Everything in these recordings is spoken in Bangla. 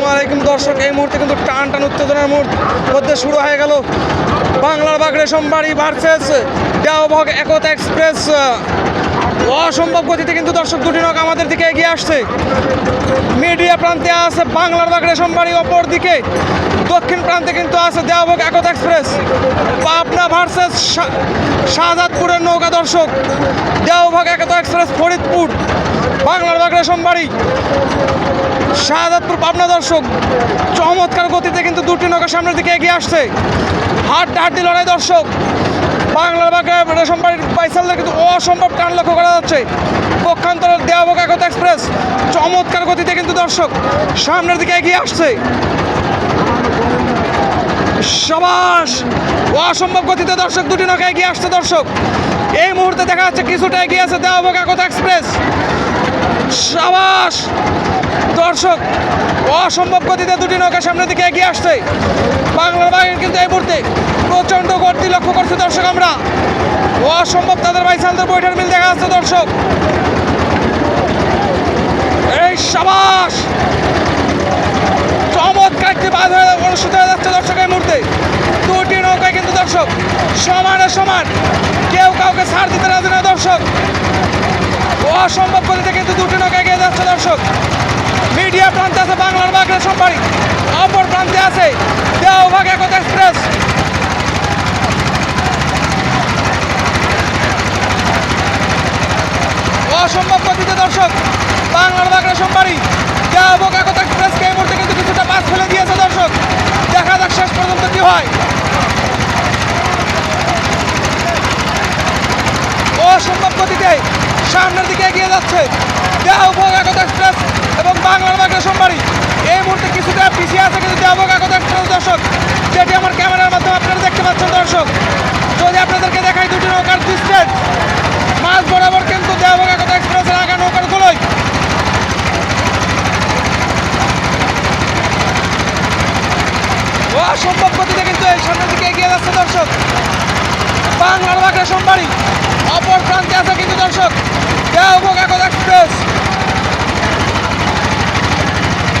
আসসালামু আলাইকুম দর্শক, এই মুহূর্তে কিন্তু টান টান উত্তেজনার মুহূর্ত মধ্যে শুরু হয়ে গেল। বাংলার বাগ রেশমবাড়ি ভার্সেস দেওভগ একতা এক্সপ্রেস অসম্ভব গতিতে কিন্তু দর্শক দুটি নৌকা আমাদের দিকে এগিয়ে আসছে। মিডিয়া প্রান্তে আছে বাংলার বাগ রেশমবাড়ি অপর দিকে দক্ষিণ প্রান্তে কিন্তু আছে দেওভগ একতা এক্সপ্রেস পাবনা ভার্সেস শাহজাদপুরের নৌকা দর্শক দেওভগ একতা এক্সপ্রেস ফরিদপুর, বাংলার বাগ রেশমবাড়ি শাহজাদপুর পাবনা দর্শক, চমৎকার গতিতে কিন্তু দুটি নৌকা সামনের দিকে এগিয়ে আসছে। হাড্ডি হাড্ডি লড়াই দর্শক, বাংলার বাগে রেশমবাড়ির বাইসালদের কিন্তু অসম্ভব টান লক্ষ্য করা যাচ্ছে। পক্ষান্তরের দেওয়াবক একতা এক্সপ্রেস, চমৎকার গতিতে কিন্তু দর্শক সামনের দিকে এগিয়ে আসছে। সবাস, অসম্ভব গতিতে দর্শক দুটি নৌকা এগিয়ে আসছে দর্শক। এই মুহূর্তে দেখা যাচ্ছে কিছুটা এগিয়ে আছে দেওয়াবক একতা এক্সপ্রেস। সাবাস দর্শক, অসম্ভব গতিতে দুটি নৌকা সামনের দিকে এগিয়ে আসছে। বাংলার বাহিনী কিন্তু এই মুহূর্তে প্রচণ্ড গতি লক্ষ্য করছে দর্শক আমরা। অসম্ভব তাদের বাইসালদের বৈঠার মিল দেখা যাচ্ছে দর্শক। এই সাবাস। চমৎকার বাদ হয়ে অনুষ্ঠিত হয়ে যাচ্ছে দর্শক এই মুহূর্তে। দুটি নৌকায় কিন্তু দর্শক সমানে সমান কেউ কাউকে ছাড় দিতে রাজি না দর্শক। অসম্ভব গতিতে কিন্তু দুটি নৌকা এগিয়ে যাচ্ছে দর্শক। মিডিয়া প্রান্তে আছে বাংলার বাগড়া সম্পারি অপর প্রান্তে আছে দেওভাগ একতা এক্সপ্রেস। অসম্ভব গতিতে দর্শক, বাংলার বাগড়া সম্পারি দেওভাগ একতা এক্সপ্রেসকে এই মুহূর্তে কিন্তু কিছুটা পাস ফেলে দিয়েছে দর্শক দেখা যাক শেষ পর্যন্ত কি হয় অসম্ভব গতিতে সামনের দিকে এগিয়ে যাচ্ছে। দেহভোগ একতা এক্সপ্রেস এবং বাংলার বাগড়া সোমবারি এই মুহূর্তে কিছুটা পিছিয়ে আছে কিন্তু দেহভোগ এক্সপ্রেস দর্শক। যেটি আমার ক্যামেরার মাধ্যমে আপনারা দেখতে পাচ্ছেন, দর্শক। যদি আপনাদেরকে দেখাই দুটি নৌকার ডিস্টেন্স মাঝ বরাবর কিন্তু দেহভোগ একতা এক্সপ্রেসের আগা নৌকার গুলোই অসম্ভব গতিতে কিন্তু এই সামনের দিকে এগিয়ে যাচ্ছে, দর্শক। বাংলার বাঘের সোমবাড়ি। অপর প্রান্তে আছে কিন্তু দর্শক। দেহভোগ একতা এক্সপ্রেস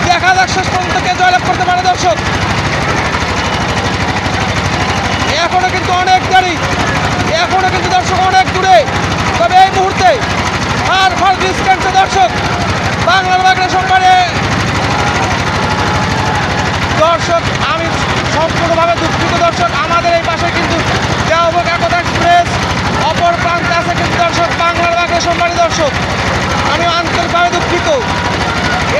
দেখা যাক শেষ পর্যন্ত কে জয়লাভ করতে পারে দর্শক এখনও কিন্তু অনেক দেরি এখনও কিন্তু দর্শক অনেক দূরে তবে এই মুহূর্তে আর ফার ডিস্টেন্সে দর্শক বাংলার বাগড়া সোমবারে দর্শক আমি সম্পূর্ণভাবে দুঃখিত দর্শক আমাদের এই পাশে কিন্তু দেওভোগ একতা এক্সপ্রেস অপর প্রান্তে আছে কিন্তু দর্শক বাংলার বাগড়া সোমবারী দর্শক আমি আন্তরিকভাবে দুঃখিত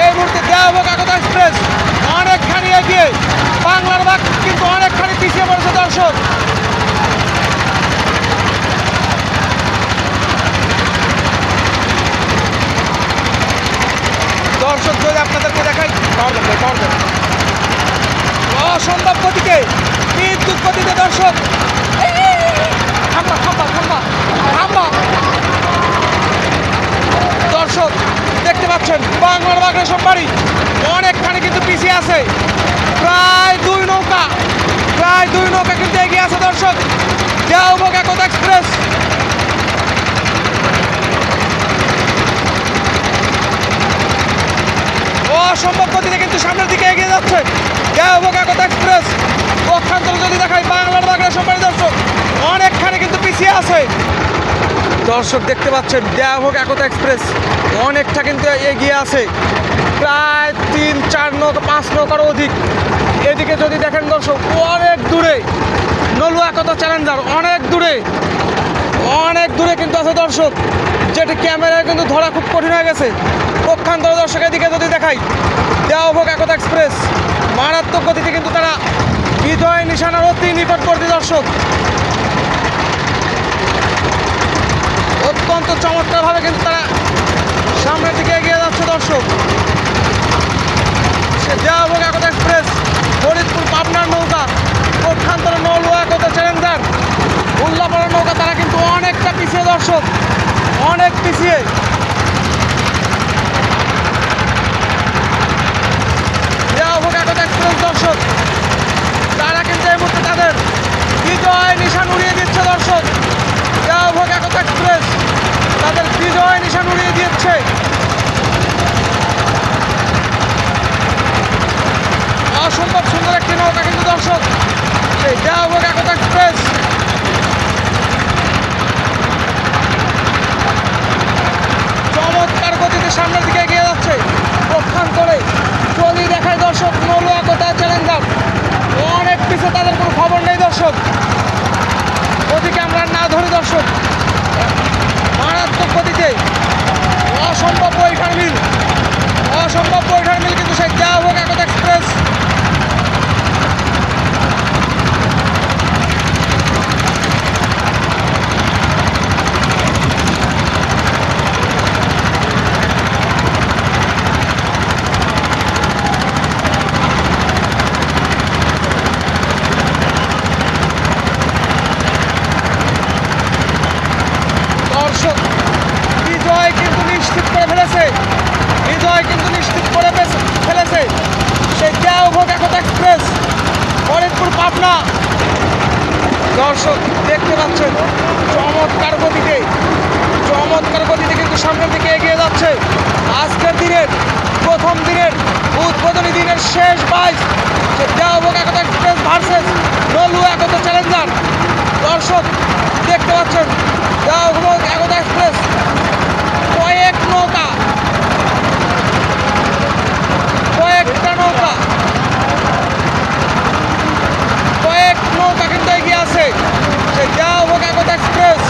এই মুহূর্তে দেওয়া হবে একতা এক্সপ্রেস। অনেকখানি এগিয়ে। বাংলার বাক কিন্তু অনেকখানি পিছিয়ে পড়েছে দর্শক যদি আপনাদেরকে দেখাই পাওয়ার দেন পাওয়ার দেন অসম্ভব গতিতে বিদ্যুৎ গতিতে দর্শক এই, এই, এই, এই, থাম্বা থাম্বা থাম্বা থাম্বা দর্শক দেখতে পাচ্ছেন বাংলার বাড়ি। অনেকখানি কিন্তু পিছিয়ে আছে। প্রায় দুই নৌকা, প্রায় দুই নৌকা কিন্তু এগিয়ে আছে দর্শক। দেওভোগ একতা এক্সপ্রেস। অসম্ভব গতিতে কিন্তু সামনের দিকে এগিয়ে যাচ্ছে দেওভোগ একতা এক্সপ্রেস পক্ষান্তরে যদি দেখাই বাংলার বাগড়া সোমবারি দর্শক অনেকখানি কিন্তু পিছিয়ে আছে দর্শক দেখতে পাচ্ছেন দেওভোগ একতা এক্সপ্রেস, অনেকটা কিন্তু এগিয়ে আছে। প্রায় তিন, চার নৌকা পাঁচ নৌকার অধিক। এদিকে যদি দেখেন দর্শক, অনেক দূরে, নলুয়া একতা চ্যালেঞ্জার অনেক দূরে অনেক দূরে কিন্তু আছে দর্শক, যেটি ক্যামেরায় কিন্তু ধরা খুব কঠিন হয়ে গেছে। পক্ষান্তর দর্শকের দিকে যদি দেখাই দেওভোগ একতা এক্সপ্রেস, মারাত্মক গতিতে কিন্তু তারা বিজয় নিশানার অতি নিকটবর্তী দর্শক। অত্যন্ত চমৎকারভাবে কিন্তু তারা সামনের দিকে এগিয়ে যাচ্ছে দর্শক। সে দেওয়াভোগ একতা এক্সপ্রেস ফরিদপুর পাবনার নৌকা পক্ষান্তরে নলুয়া একতা চ্যালেঞ্জার উল্লাপাড়ার নৌকা, তারা কিন্তু অনেকটা পিছিয়ে দর্শক, অনেক পিছিয়ে। দেওয়াভোগ একতা এক্সপ্রেস দর্শক, তারা কিন্তু এই মুহূর্তে তাদের বিজয় নিশান উড়িয়ে দিচ্ছে দর্শক দেওয়াভোগ একতা এক্সপ্রেস তাদের বিজয় নিশান উড়িয়ে দিচ্ছে সেই দেওভোগ একতা এক্সপ্রেস চমৎকার গতিতে সামনের দিকে এগিয়ে যাচ্ছে প্রস্থান করে যদি দেখায় দর্শক নলু একতা চ্যালেঞ্জার অনেক পিছিয়ে তাদের কোনো খবর নেই দর্শক ওদিকে আমরা না ধরি দর্শক মারাত্মক গতিতে অসম্ভব বৈঠার মিল অসম্ভব বৈঠার মিল কিন্তু সেই দেওভোগ একতা এক্সপ্রেস দর্শক বিজয় কিন্তু নিশ্চিত করে ফেলেছে বিজয় কিন্তু নিশ্চিত করে ফেস- ফেলেছে সেই দেওভোগ একতা এক্সপ্রেস ফরিদপুর পাবনা দর্শক দেখতে পাচ্ছেন চমৎকার গতিতে চমৎকার গতিতে কিন্তু সামনের দিকে এগিয়ে যাচ্ছে। আজকের দিনের প্রথম দিনের উদ্বোধনী দিনের শেষ বাইশ। Deobhog Ekta Express versus Nalu Ekta Challenger দর্শক দেখতে পাচ্ছেন দেওভোগ একতা এক্সপ্রেস কয়েক নৌকা কয়েকটা নৌকা কয়েক নৌকা কিন্তু এগিয়ে আছে সে দেওভোগ একতা এক্সপ্রেস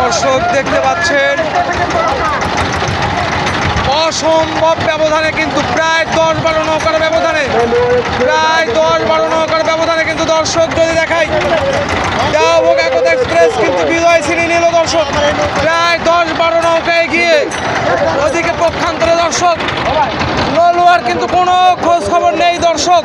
দর্শক দেখতে পাচ্ছেন। অসম্ভব ব্যবধানে কিন্তু, প্রায় দশ বারো নৌকার ব্যবধানে, প্রায় দশ বারো নৌকার ব্যবধানে কিন্তু দর্শক যদি দেখাই এক্সপ্রেস কিন্তু বিজয় ছিনিয়ে নিল দর্শক। প্রায় দশ বারো নৌকায় গিয়ে ওদিকে পক্ষান্তরে দর্শক। নলুয়ার কিন্তু কোনো খোঁজ খবর নেই দর্শক।